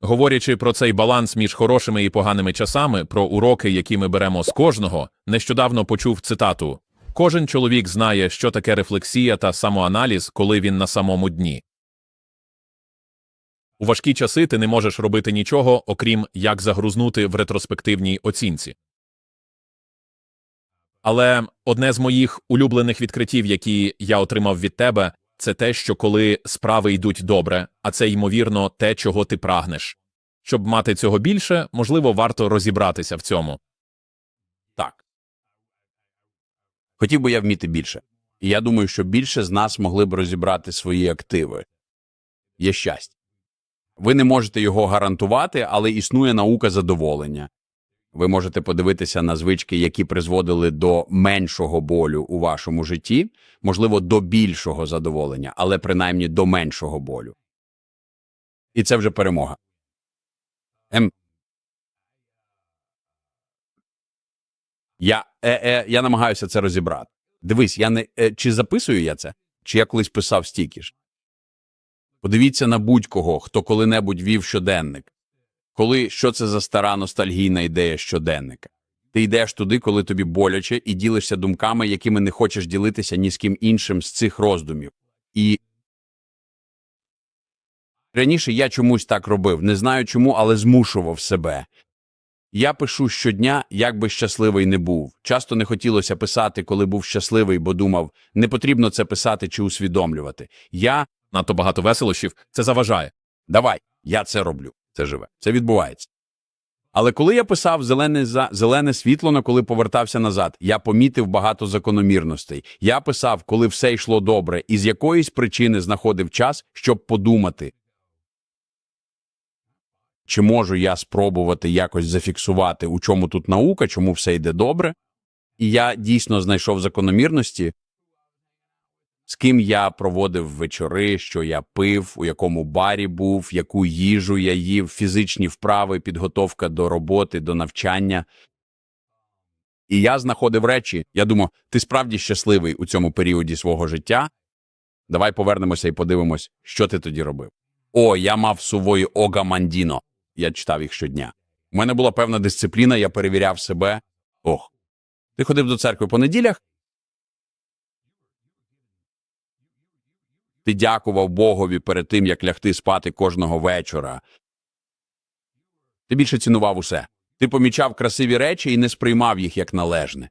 Говорячи про цей баланс між хорошими і поганими часами, про уроки, які ми беремо з кожного, нещодавно почув цитату: Кожен чоловік знає, що таке рефлексія та самоаналіз, коли він на самому дні. У важкі часи ти не можеш робити нічого, окрім як загрузнути в ретроспективній оцінці. Але одне з моїх улюблених відкриттів, які я отримав від тебе, це те, що коли справи йдуть добре, а це ймовірно те, чого ти прагнеш. Щоб мати цього більше, можливо, варто розібратися в цьому. Так. Хотів би я вміти більше. Я думаю, що більше з нас могли б розібрати свої активи. Є щастя. Ви не можете його гарантувати, але існує наука задоволення. Ви можете подивитися на звички, які призводили до меншого болю у вашому житті, можливо, до більшого задоволення, але принаймні до меншого болю. І це вже перемога. Ем. Я, е, е, я намагаюся це розібрати. Дивись, я не е, чи записую я це, чи я колись писав стільки. Подивіться на будь-кого, хто коли-небудь вів щоденник. Коли що це за стара ностальгійна ідея щоденника? Ти йдеш туди, коли тобі боляче, і ділишся думками, якими не хочеш ділитися ні з ким іншим з цих роздумів. І раніше я чомусь так робив, не знаю чому, але змушував себе. Я пишу щодня, як би щасливий не був. Часто не хотілося писати, коли був щасливий, бо думав, не потрібно це писати чи усвідомлювати. Я Надто багато веселощів це заважає. Давай, я це роблю. Це живе. Це відбувається. Але коли я писав зелене, за... зелене світло, на коли повертався назад, я помітив багато закономірностей. Я писав, коли все йшло добре, і з якоїсь причини знаходив час, щоб подумати. Чи можу я спробувати якось зафіксувати, у чому тут наука, чому все йде добре? І я дійсно знайшов закономірності, з ким я проводив вечори, що я пив, у якому барі був, яку їжу я їв, фізичні вправи, підготовка до роботи, до навчання. І я знаходив речі. Я думав, ти справді щасливий у цьому періоді свого життя. Давай повернемося і подивимось, що ти тоді робив. О, я мав сувої Огамандіно. Я читав їх щодня. У мене була певна дисципліна, я перевіряв себе. Ох. Ти ходив до церкви по неділях? Ти дякував Богові перед тим, як лягти спати кожного вечора. Ти більше цінував усе. Ти помічав красиві речі і не сприймав їх як належне.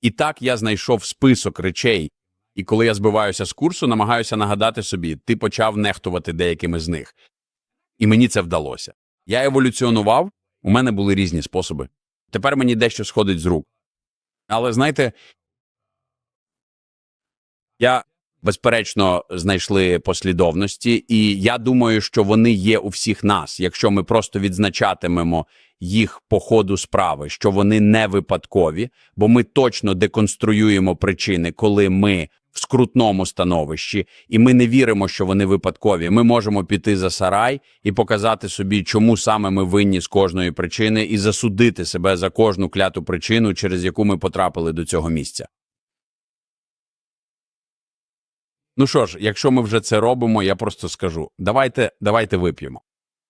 І так я знайшов список речей, і коли я збиваюся з курсу, намагаюся нагадати собі, ти почав нехтувати деякими з них. І мені це вдалося. Я еволюціонував, у мене були різні способи. Тепер мені дещо сходить з рук. Але знаєте, я безперечно знайшли послідовності, і я думаю, що вони є у всіх нас, якщо ми просто відзначатимемо їх по ходу справи, що вони не випадкові, бо ми точно деконструюємо причини, коли ми в скрутному становищі, і ми не віримо, що вони випадкові. Ми можемо піти за сарай і показати собі, чому саме ми винні з кожної причини, і засудити себе за кожну кляту причину, через яку ми потрапили до цього місця. Ну що ж, якщо ми вже це робимо, я просто скажу: давайте, давайте вип'ємо.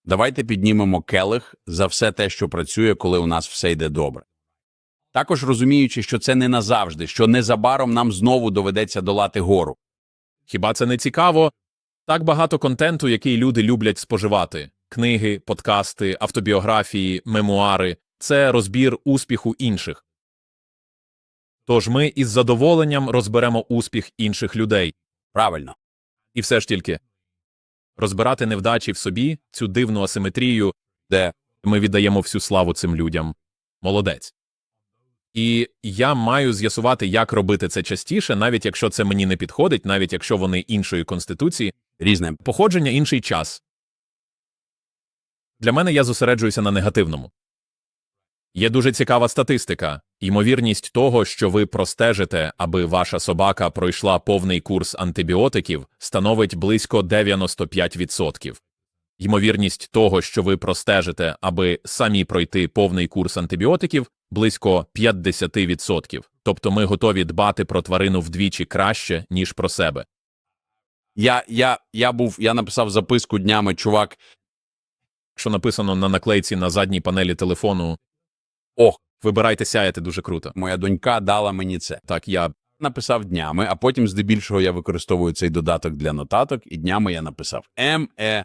Давайте піднімемо келих за все те, що працює, коли у нас все йде добре. Також розуміючи, що це не назавжди, що незабаром нам знову доведеться долати гору. Хіба це не цікаво? Так багато контенту, який люди люблять споживати: книги, подкасти, автобіографії, мемуари це розбір успіху інших. Тож ми із задоволенням розберемо успіх інших людей. Правильно. І все ж тільки розбирати невдачі в собі, цю дивну асиметрію, де ми віддаємо всю славу цим людям. Молодець. І я маю з'ясувати, як робити це частіше, навіть якщо це мені не підходить, навіть якщо вони іншої конституції, Різне. походження інший час. Для мене я зосереджуюся на негативному. Є дуже цікава статистика. Ймовірність того, що ви простежите, аби ваша собака пройшла повний курс антибіотиків, становить близько 95%. Ймовірність того, що ви простежите, аби самі пройти повний курс антибіотиків, близько 50%. Тобто ми готові дбати про тварину вдвічі краще, ніж про себе. Я, я, я був, я написав записку днями, чувак. що написано на наклейці на задній панелі телефону. Ох, Вибирайте сяяти дуже круто. моя донька дала мені це. Так, я Написав днями, а потім здебільшого я використовую цей додаток для нотаток, і днями я написав МЕ.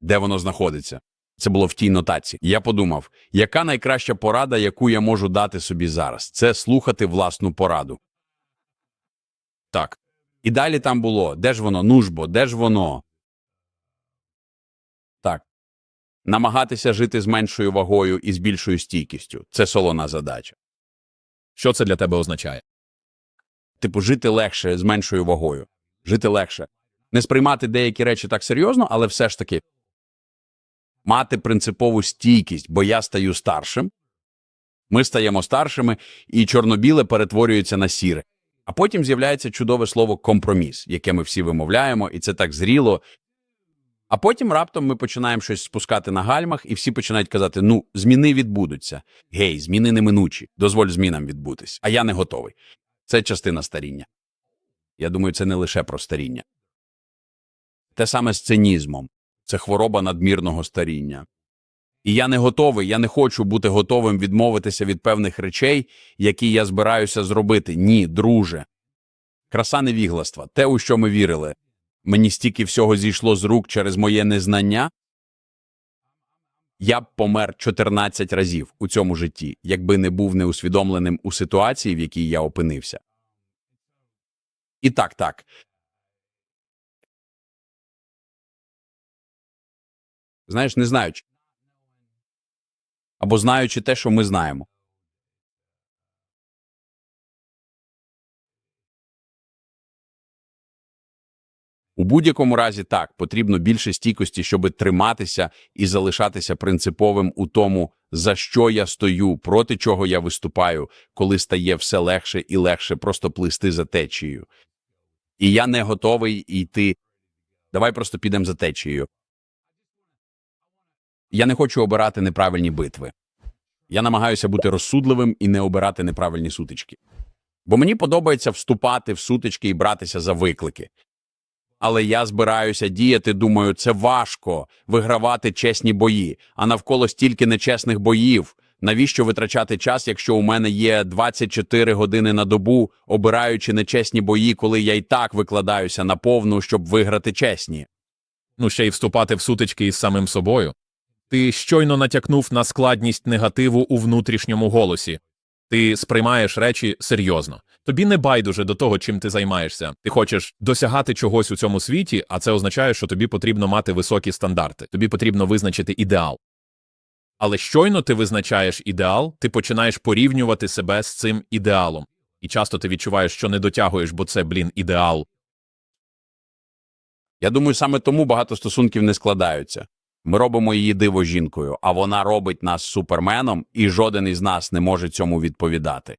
Де воно знаходиться? Це було в тій нотації. Я подумав, яка найкраща порада, яку я можу дати собі зараз? Це слухати власну пораду. так. І далі там було: де ж воно, нужбо, де ж воно? Так. Намагатися жити з меншою вагою і з більшою стійкістю це солона задача. Що це для тебе означає? Типу, жити легше з меншою вагою. Жити легше. Не сприймати деякі речі так серйозно, але все ж таки мати принципову стійкість, бо я стаю старшим. Ми стаємо старшими, і чорно-біле перетворюється на сіре. А потім з'являється чудове слово компроміс, яке ми всі вимовляємо, і це так зріло. А потім раптом ми починаємо щось спускати на гальмах, і всі починають казати: ну, зміни відбудуться. Гей, зміни неминучі, дозволь змінам відбутись. А я не готовий. Це частина старіння. Я думаю, це не лише про старіння. Те саме з цинізмом. Це хвороба надмірного старіння. І я не готовий, я не хочу бути готовим відмовитися від певних речей, які я збираюся зробити. Ні, друже. Краса невігластва, те, у що ми вірили. Мені стільки всього зійшло з рук через моє незнання. Я б помер 14 разів у цьому житті, якби не був неусвідомленим у ситуації, в якій я опинився. І так, так. Знаєш, не знаючи. Або знаючи те, що ми знаємо. У будь-якому разі так, потрібно більше стійкості, щоб триматися і залишатися принциповим у тому, за що я стою, проти чого я виступаю, коли стає все легше і легше просто плисти за течією. І я не готовий йти. Давай просто підемо за течією. Я не хочу обирати неправильні битви. Я намагаюся бути розсудливим і не обирати неправильні сутички. Бо мені подобається вступати в сутички і братися за виклики. Але я збираюся діяти, думаю, це важко вигравати чесні бої, а навколо стільки нечесних боїв. Навіщо витрачати час, якщо у мене є 24 години на добу, обираючи нечесні бої, коли я й так викладаюся на повну, щоб виграти чесні? Ну, ще й вступати в сутички із самим собою. Ти щойно натякнув на складність негативу у внутрішньому голосі. Ти сприймаєш речі серйозно. Тобі не байдуже до того, чим ти займаєшся. Ти хочеш досягати чогось у цьому світі, а це означає, що тобі потрібно мати високі стандарти. Тобі потрібно визначити ідеал. Але щойно ти визначаєш ідеал, ти починаєш порівнювати себе з цим ідеалом. І часто ти відчуваєш, що не дотягуєш, бо це, блін, ідеал. Я думаю, саме тому багато стосунків не складаються. Ми робимо її диво жінкою, а вона робить нас суперменом, і жоден із нас не може цьому відповідати.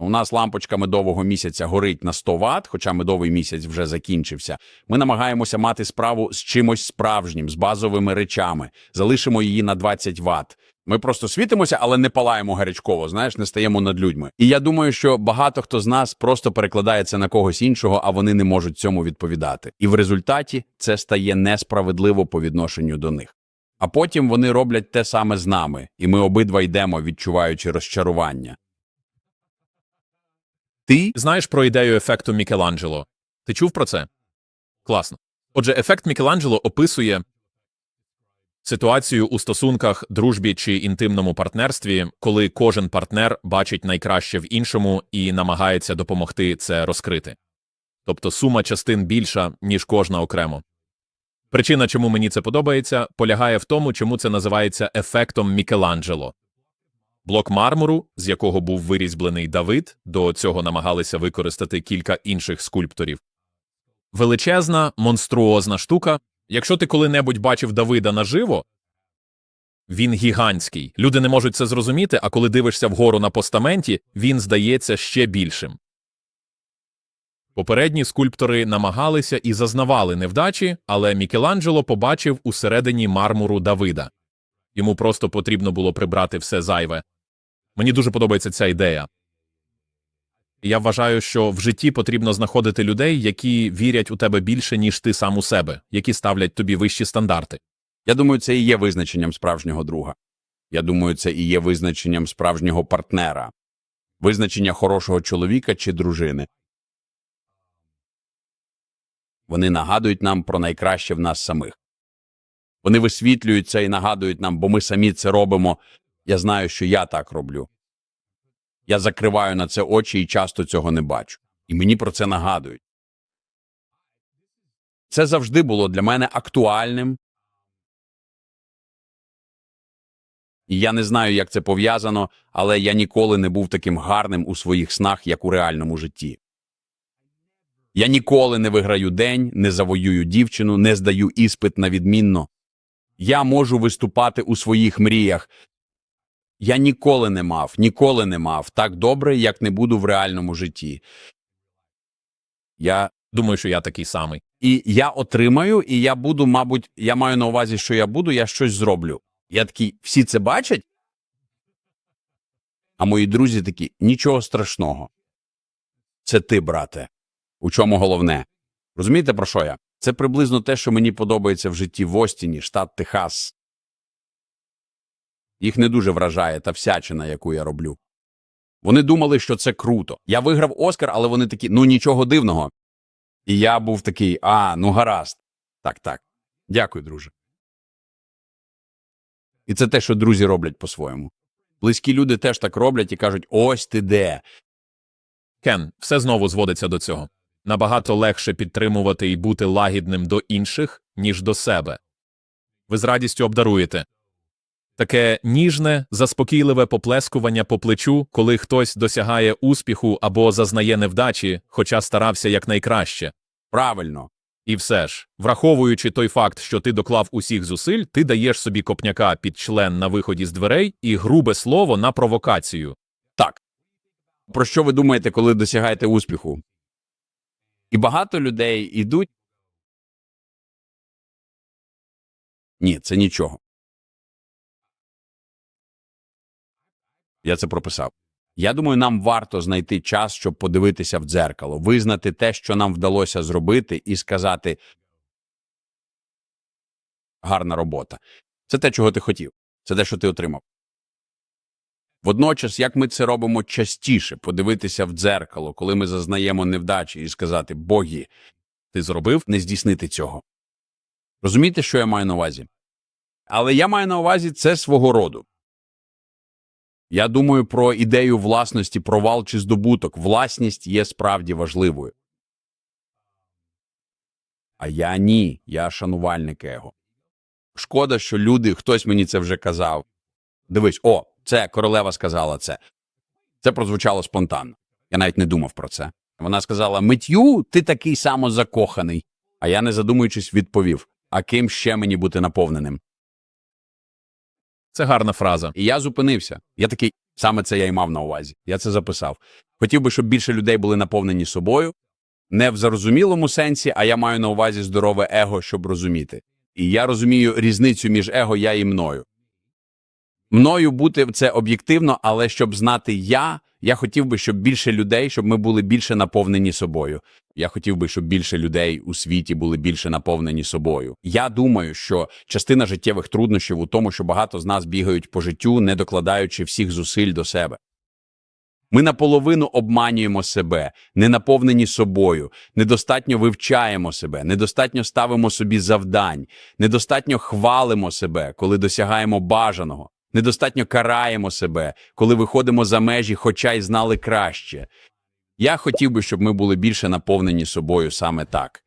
У нас лампочка медового місяця горить на 100 Вт, хоча медовий місяць вже закінчився. Ми намагаємося мати справу з чимось справжнім, з базовими речами. Залишимо її на 20 Вт. Ми просто світимося, але не палаємо гарячково, знаєш, не стаємо над людьми. І я думаю, що багато хто з нас просто перекладає це на когось іншого, а вони не можуть цьому відповідати. І в результаті це стає несправедливо по відношенню до них. А потім вони роблять те саме з нами, і ми обидва йдемо, відчуваючи розчарування. Ти Знаєш про ідею ефекту Мікеланджело? Ти чув про це? Класно. Отже, ефект Мікеланджело описує ситуацію у стосунках, дружбі чи інтимному партнерстві, коли кожен партнер бачить найкраще в іншому і намагається допомогти це розкрити. Тобто сума частин більша, ніж кожна окремо. Причина, чому мені це подобається, полягає в тому, чому це називається ефектом Мікеланджело. Блок мармуру, з якого був вирізблений Давид, до цього намагалися використати кілька інших скульпторів. Величезна, монструозна штука. Якщо ти коли-небудь бачив Давида наживо, він гігантський. Люди не можуть це зрозуміти, а коли дивишся вгору на постаменті, він здається ще більшим. Попередні скульптори намагалися і зазнавали невдачі, але Мікеланджело побачив усередині мармуру Давида. Йому просто потрібно було прибрати все зайве. Мені дуже подобається ця ідея. Я вважаю, що в житті потрібно знаходити людей, які вірять у тебе більше, ніж ти сам у себе, які ставлять тобі вищі стандарти. Я думаю, це і є визначенням справжнього друга. Я думаю, це і є визначенням справжнього партнера, визначення хорошого чоловіка чи дружини. Вони нагадують нам про найкраще в нас самих. Вони висвітлюють це і нагадують нам, бо ми самі це робимо. Я знаю, що я так роблю. Я закриваю на це очі і часто цього не бачу. І мені про це нагадують. Це завжди було для мене актуальним. І я не знаю, як це пов'язано, але я ніколи не був таким гарним у своїх снах, як у реальному житті. Я ніколи не виграю день, не завоюю дівчину, не здаю іспит на відмінно. Я можу виступати у своїх мріях. Я ніколи не мав, ніколи не мав так добре, як не буду в реальному житті. Я Думаю, що я такий самий. і я отримаю, і я буду, мабуть, я маю на увазі, що я буду, я щось зроблю. Я такий, всі це бачать? А мої друзі такі, нічого страшного. Це ти, брате. У чому головне? Розумієте, про що я? Це приблизно те, що мені подобається в житті в Остіні, штат Техас. Їх не дуже вражає та всячина, яку я роблю. Вони думали, що це круто. Я виграв Оскар, але вони такі, ну нічого дивного. І я був такий, а, ну гаразд. Так, так. Дякую, друже. І це те, що друзі роблять по-своєму. Близькі люди теж так роблять і кажуть: ось ти де. Кен, все знову зводиться до цього. Набагато легше підтримувати і бути лагідним до інших, ніж до себе. Ви з радістю обдаруєте. Таке ніжне, заспокійливе поплескування по плечу, коли хтось досягає успіху або зазнає невдачі, хоча старався якнайкраще. Правильно. І все ж, враховуючи той факт, що ти доклав усіх зусиль, ти даєш собі копняка під член на виході з дверей і грубе слово на провокацію. Так. Про що ви думаєте, коли досягаєте успіху? І багато людей ідуть. Ні, це нічого. Я це прописав. Я думаю, нам варто знайти час, щоб подивитися в дзеркало, визнати те, що нам вдалося зробити, і сказати гарна робота. Це те, чого ти хотів, це те, що ти отримав. Водночас, як ми це робимо частіше, подивитися в дзеркало, коли ми зазнаємо невдачі, і сказати Богі, Ти зробив? не здійснити цього. Розумієте, що я маю на увазі? Але я маю на увазі це свого роду. Я думаю про ідею власності, провал чи здобуток. Власність є справді важливою. А я ні, я шанувальник его. Шкода, що люди, хтось мені це вже казав. Дивись, о, це королева сказала це. Це прозвучало спонтанно. Я навіть не думав про це. Вона сказала: Митю, ти такий самозакоханий. А я, не задумуючись, відповів: А ким ще мені бути наповненим? Це гарна фраза. І я зупинився. Я такий, саме це я й мав на увазі. Я це записав. Хотів би, щоб більше людей були наповнені собою, не в зарозумілому сенсі, а я маю на увазі здорове его, щоб розуміти. І я розумію різницю між его, я і мною. Мною бути це об'єктивно, але щоб знати я, я хотів би, щоб більше людей, щоб ми були більше наповнені собою. Я хотів би, щоб більше людей у світі були більше наповнені собою. Я думаю, що частина життєвих труднощів у тому, що багато з нас бігають по життю, не докладаючи всіх зусиль до себе. Ми наполовину обманюємо себе, не наповнені собою, недостатньо вивчаємо себе, недостатньо ставимо собі завдань, недостатньо хвалимо себе, коли досягаємо бажаного, недостатньо караємо себе, коли виходимо за межі, хоча й знали краще. Я хотів би, щоб ми були більше наповнені собою саме так.